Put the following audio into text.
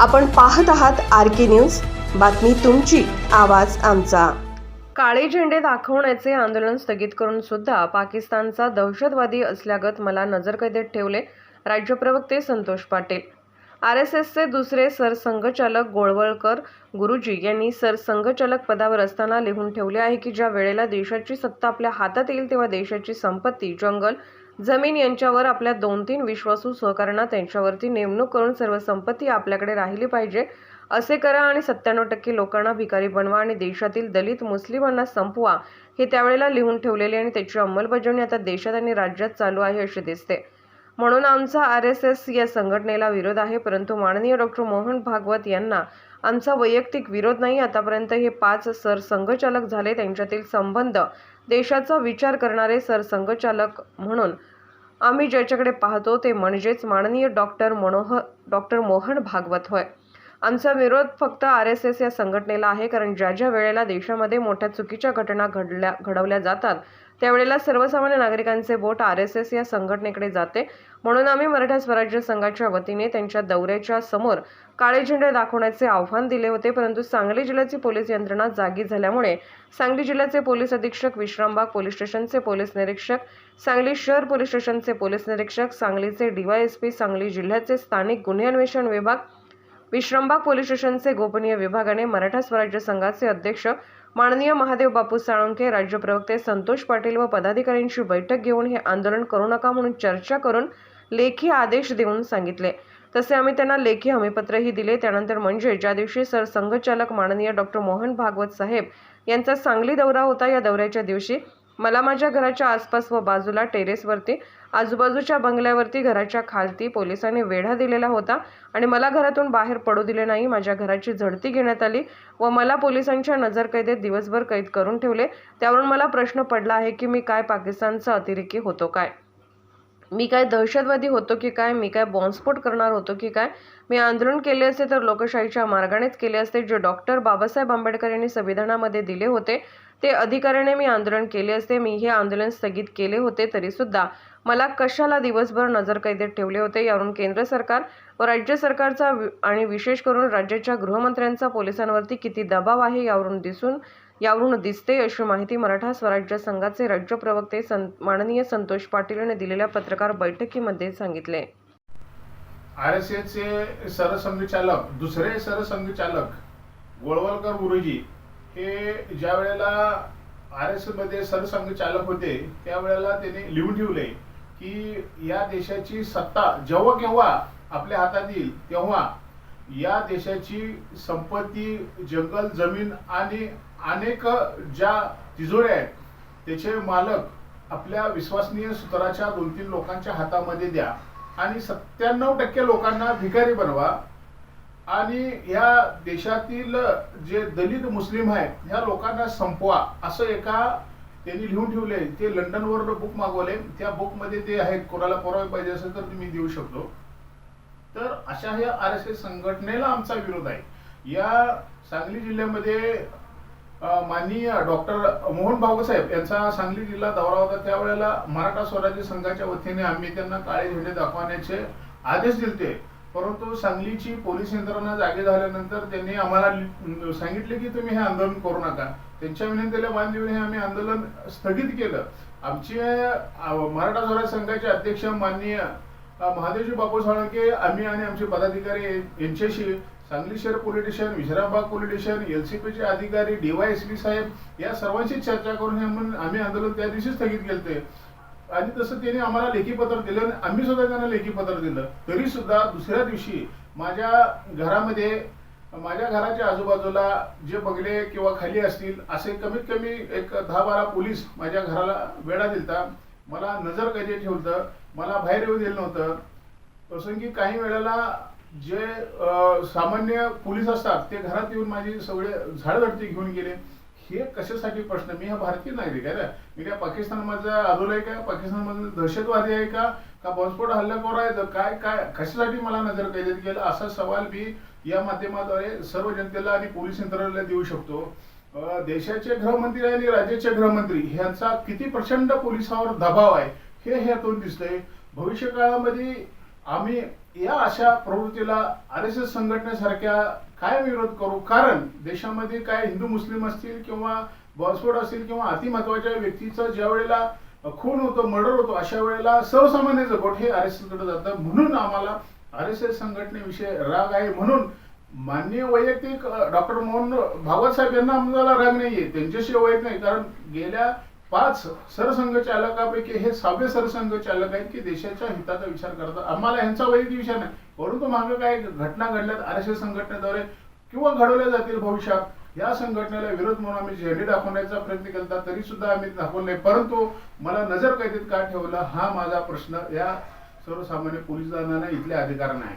आपण पाहत आहात आर के न्यूज. बातमी तुमची आवाज आमचा. काळे झेंडे दाखवण्याचे आंदोलन स्थगित करून सुद्धा पाकिस्तानचा दहशतवादी असल्यागत मला नजरकैदेत ठेवले राज्य प्रवक्ते संतोष पाटील. आर एस एसचे दुसरे सरसंघचालक गोळवळकर गुरुजी यांनी सरसंघचालक पदावर असताना लिहून ठेवले आहे की ज्या वेळेला देशाची सत्ता आपल्या हातात येईल तेव्हा देशाची संपत्ती जंगल जमीन यांच्यावर आपल्या दोन तीन विश्वासू सहकाऱ्यांना त्यांच्यावरती नेमणूक करून सर्व संपत्ती आपल्याकडे राहिली पाहिजे असे करा आणि सत्त्याण्णव टक्के लोकांना भिकारी बनवा आणि देशातील दलित मुस्लिमांना संपवा हे त्यावेळेला लिहून ठेवलेले आणि त्याची अंमलबजावणी आता देशात आणि राज्यात चालू आहे असे दिसते. म्हणून आमचा आर एस एस या संघटनेला विरोध आहे परंतु माननीय डॉक्टर मोहन भागवत यांना आमचा वैयक्तिक विरोध नाही. आतापर्यंत हे पाच सरसंघचालक झाले. त्यांच्यातील संबंध देशाचा विचार करणारे सरसंघचालक म्हणून आम्ही ज्याच्याकडे पाहतो ते म्हणजेच माननीय डॉक्टर मनोहर डॉक्टर मोहन भागवत होय. आमचा विरोध फक्त आर एस एस या संघटनेला आहे कारण ज्या ज्या वेळेला देशामध्ये मोठ्या चुकीच्या घटना घडल्या घडवल्या जातात त्यावेळेला सर्वसामान्य नागरिकांचे बोट आर एस एस या संघटनेकडे जाते. म्हणून आम्ही मराठा स्वराज्य संघाच्या वतीने त्यांच्या दौऱ्याच्या समोर काळे झेंडे दाखवण्याचे आव्हान दिले होते परंतु सांगली जिल्ह्याची पोलीस यंत्रणा जागी झाल्यामुळे सांगली जिल्ह्याचे पोलीस अधीक्षक विश्रामबाग पोलीस स्टेशनचे पोलीस निरीक्षक सांगली शहर पोलीस स्टेशनचे पोलीस निरीक्षक सांगलीचे डीवायएसपी सांगली जिल्ह्याचे स्थानिक गुन्हे अन्वेषण विभाग विश्रमबाग पोलीस स्टेशनचे गोपनीय विभागाने मराठा स्वराज्य संघाचे अध्यक्ष माननीय महादेव बापू साळुंके राज्य प्रवक्ते संतोष पाटील व पदाधिकाऱ्यांची बैठक घेऊन हे आंदोलन करू नका म्हणून चर्चा करून लेखी आदेश देऊन सांगितले. तसे आम्ही त्यांना लेखी हमीपत्रही दिले. त्यानंतर म्हणजे ज्या दिवशी सरसंघचालक माननीय डॉक्टर मोहन भागवत साहेब यांचा सांगली दौरा होता या दौऱ्याच्या दिवशी मला माझ्या घराच्या आसपास व बाजूला टेरेसवरती आजूबाजूच्या बंगल्यावरती घराच्या खालती पोलिसांनी वेढा दिलेला होता आणि मला घरातून बाहेर पडू दिले नाही. माझ्या घराची झडती घेण्यात आली व मला पोलिसांच्या नजरकैदेत दिवसभर कैद करून ठेवले. त्यावरून मला प्रश्न पडला आहे की मी काय पाकिस्तानचा अतिरेकी होतो काय? मी काय दहशतवादी होतो की काय? मी काय बॉम्बस्फोट करणार होतो की काय? मी आंदोलन केले असते तर लोकशाहीच्या मार्गानेच केले असते जे डॉक्टर बाबासाहेब आंबेडकर यांनी संविधानामध्ये दिले होते. ते अधिकाऱ्याने मी आंदोलन केले असते मी हे आंदोलन स्थगित केले होते तरीसुद्धा. मला कशाला दिवसभर नजरकैदेत ठेवले होते यावरून केंद्र सरकार व राज्य सरकारचा वि- आणि विशेष करून राज्याच्या गृहमंत्र्यांचा पोलिसांवरती किती दबाव आहे यावरून दिसून यावरून दिसते अशी माहिती मराठा स्वराज्य संघाचे राज्य प्रवक्ते सं माननीय संतोष पाटील यांनी दिलेल्या पत्रकार बैठकीमध्ये सांगितले. आर एस एसचे सरसंघचालक दुसरे सरसंघचालक गोळवलकर गुरुजी हे ज्या वेळेला आर एसमध्ये सरसंघचालक होते त्यावेळेला त्यांनी लिहून ठेवले की या देशाची सत्ता जेव्हा केव्हा आपल्या हातात येईल तेव्हा या देशाची संपत्ती जंगल जमीन आणि अनेक ज्या तिजोऱ्या आहेत त्याचे मालक आपल्या विश्वसनीय सूत्राच्या दोन तीन लोकांच्या हातामध्ये द्या आणि सत्त्याण्णव टक्के लोकांना भिकारी बनवा. आणि ह्या देशातील जे दलित मुस्लिम आहेत ह्या लोकांना संपवा असं एका त्यांनी लिहून ठेवले ते लंडनवर बुक मागवले त्या बुकमध्ये ते आहेत. कोणाला पुरावे पाहिजे असेल तर तुम्ही देऊ शकतो. तर अशा ह्या आर एस एस संघटनेला आमचा विरोध आहे. या सांगली जिल्ह्यामध्ये माननीय डॉक्टर मोहन भाऊ साहेब यांचा सांगली जिल्हा दौरा होता. त्यावेळेला मराठा स्वराज्य संघाच्या वतीने आम्ही त्यांना काळे झेंडे दाखवण्याचे आदेश दिलते. परंतु सांगलीची पोलीस यंत्रणा जागे झाल्यानंतर त्यांनी आम्हाला सांगितले की तुम्ही हे आंदोलन करू नका. त्यांच्या विनंतीला मान देऊन हे आम्ही आंदोलन स्थगित केलं. आमचे मराठा स्वराज्य संघाचे अध्यक्ष माननीय महादेवजी बापू साळके आम्ही आणि आमचे पदाधिकारी यांच्याशी सांगली शहर police station Vishrambag police station एलसीपीचे अधिकारी डीवायएसपी साहेब या सर्वांशी चर्चा करून हे आम्ही आंदोलन त्या दिवशी स्थगित केलते. आणि तसं त्यांनी आम्हाला लेखी पत्र दिलं आणि आम्ही सुद्धा त्यांना लेखी पत्र दिलं. तरी सुद्धा दुसऱ्या दिवशी माझ्या घरामध्ये माझ्या घराच्या आजूबाजूला जे बंगले किंवा खाली असतील असे कमीत कमी एक दहा बारा पोलीस माझ्या घराला वेढा दिलता. मला नजर कैदी ठेवतं मला बाहेर येऊ दिलं नव्हतं. प्रसंगी काही वेळेला जे सामान्य पोलीस असतात ते घरात येऊन माझी सगळे झाडझडती घेऊन गेले. हे कशासाठी प्रश्न? मी हा भारतीय नागरिक आहे ना? मी काय पाकिस्तानमधला आदोल आहे का? पाकिस्तानमधला दहशतवादी आहे का? का बॉम्बस्फोट हल्लेखोर आहे? तर काय काय कशासाठी मला नजर कैदेत गेलं? असा सवाल मी या माध्यमाद्वारे सर्व जनतेला आणि पोलीस यंत्रणेला देऊ शकतो. देशाचे गृहमंत्री आणि राज्याचे गृहमंत्री ह्यांचा किती प्रचंड पोलिसावर दबाव आहे? हे ह्यातून दिसतंय. भविष्यकाळामध्ये आम्ही या अशा प्रवृत्तीला आर एस एस संघटनेसारख्या काय विरोध करू? कारण देशामध्ये काय हिंदू मुस्लिम असतील किंवा बॉम्बस्फोट असतील किंवा अतिमहत्वाच्या व्यक्तीचं ज्या वेळेला खून होतो मर्डर होतो अशा वेळेला सर्वसामान्य जगोट हे आर एस एसकडे जातं. म्हणून आम्हाला आर एस एस संघटनेविषयी राग आहे. म्हणून माननीय वैयक्तिक डॉक्टर मोहन भागवत साहेब यांना आम्हाला राग नाहीये. त्यांच्याशी वैयक्तिक नाही. कारण गेल्या पाच सरसंघचालकापैकी हे सहावे सरसंघचालक आहेत की देशाच्या हिताचा विचार करतात. आम्हाला ह्यांचा वैयक्तिक विचार नाही. परंतु मागे काय घटना घडल्यात आर एस एस संघटनेद्वारे किंवा घडवल्या जातील भविष्यात या संघटनेला विरोध म्हणून आम्ही झेंडे दाखवण्याचा प्रयत्न केला तरी सुद्धा आम्ही दाखवले नाही. परंतु मला नजर कैदेत का ठेवलं हा माझा प्रश्न या सर्वसामान्य पोलीस दलांना इथल्या अधिकाऱ्यांना आहे.